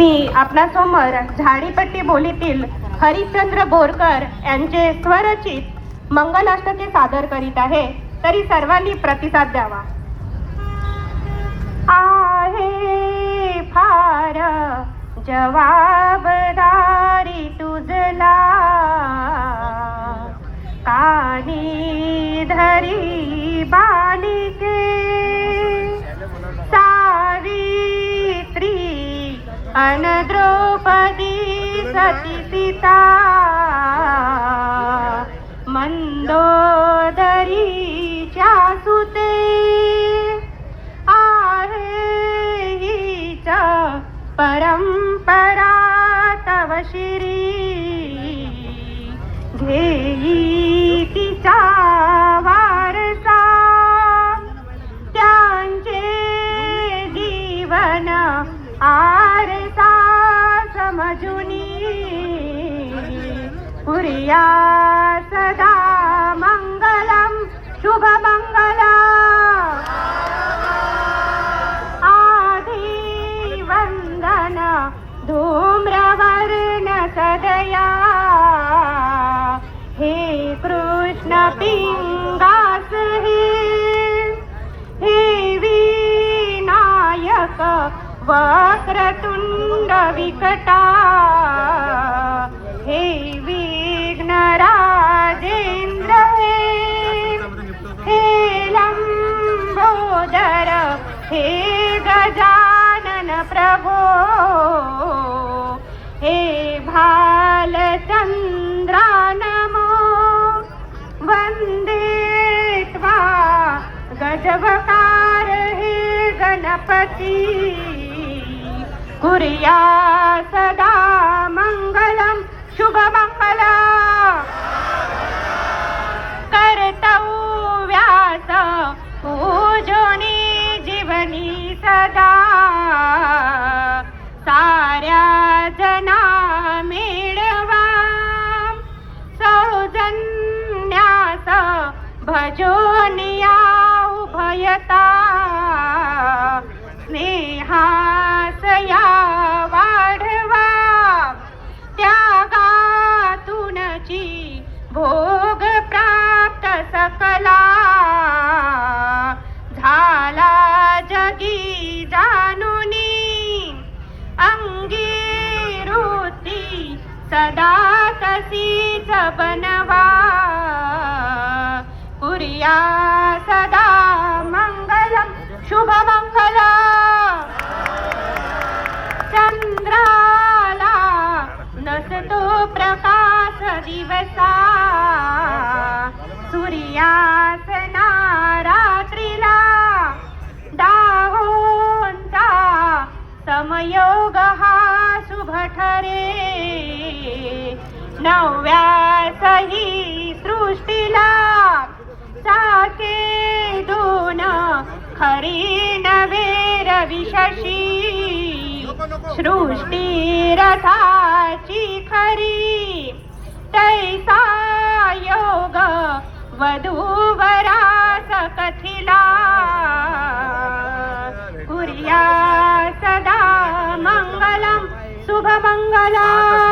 मी आपणासमोर झाडीपट्टी बोलीतील हरिश्चंद्र बोरकर यांचे स्वरचित मंगलाष्टके सादर करीत आहे. तरी सर्वांनी प्रतिसाद द्यावा. आहे फार जवाबदारी तुझला. कानी धरी बालिके अन द्रौपदी सती सीता। मंदोदरीच्या सुते। आहे परंपरा तव शिरी। घेई तिचा वारसा। त्यांचे जीवन આરે સા સમજુની પુરિયા वक्रतुंड विकटा। हे विघ्न राजेंद्र हे। हे लंबोदर हे गजानन प्रभो। हे भालचंद्रा नमो वंदे त्वा गजवकार हे गणपती। कुर्या सदा मंगलम शुभमङ्गला मंगला। कर्तव्यास पूजोनी जीवनी सदा। साऱ्या जना मिळवा। सौजन्यास भजोनिया उभयता। भोग प्राप्त सकला. झाला जगी जानुनी. अंगी रुती सदा तशीच बनवा. कुर्या सदा मंगलम शुभ मंगला. चंद्राला नसतो प्रकाश दिवसा. नव्या सही सृष्टीला चाके दोन खरी नवे रविशशी सृष्टी रथाची खरी तैसा योग वधू 모두가 망가라 아,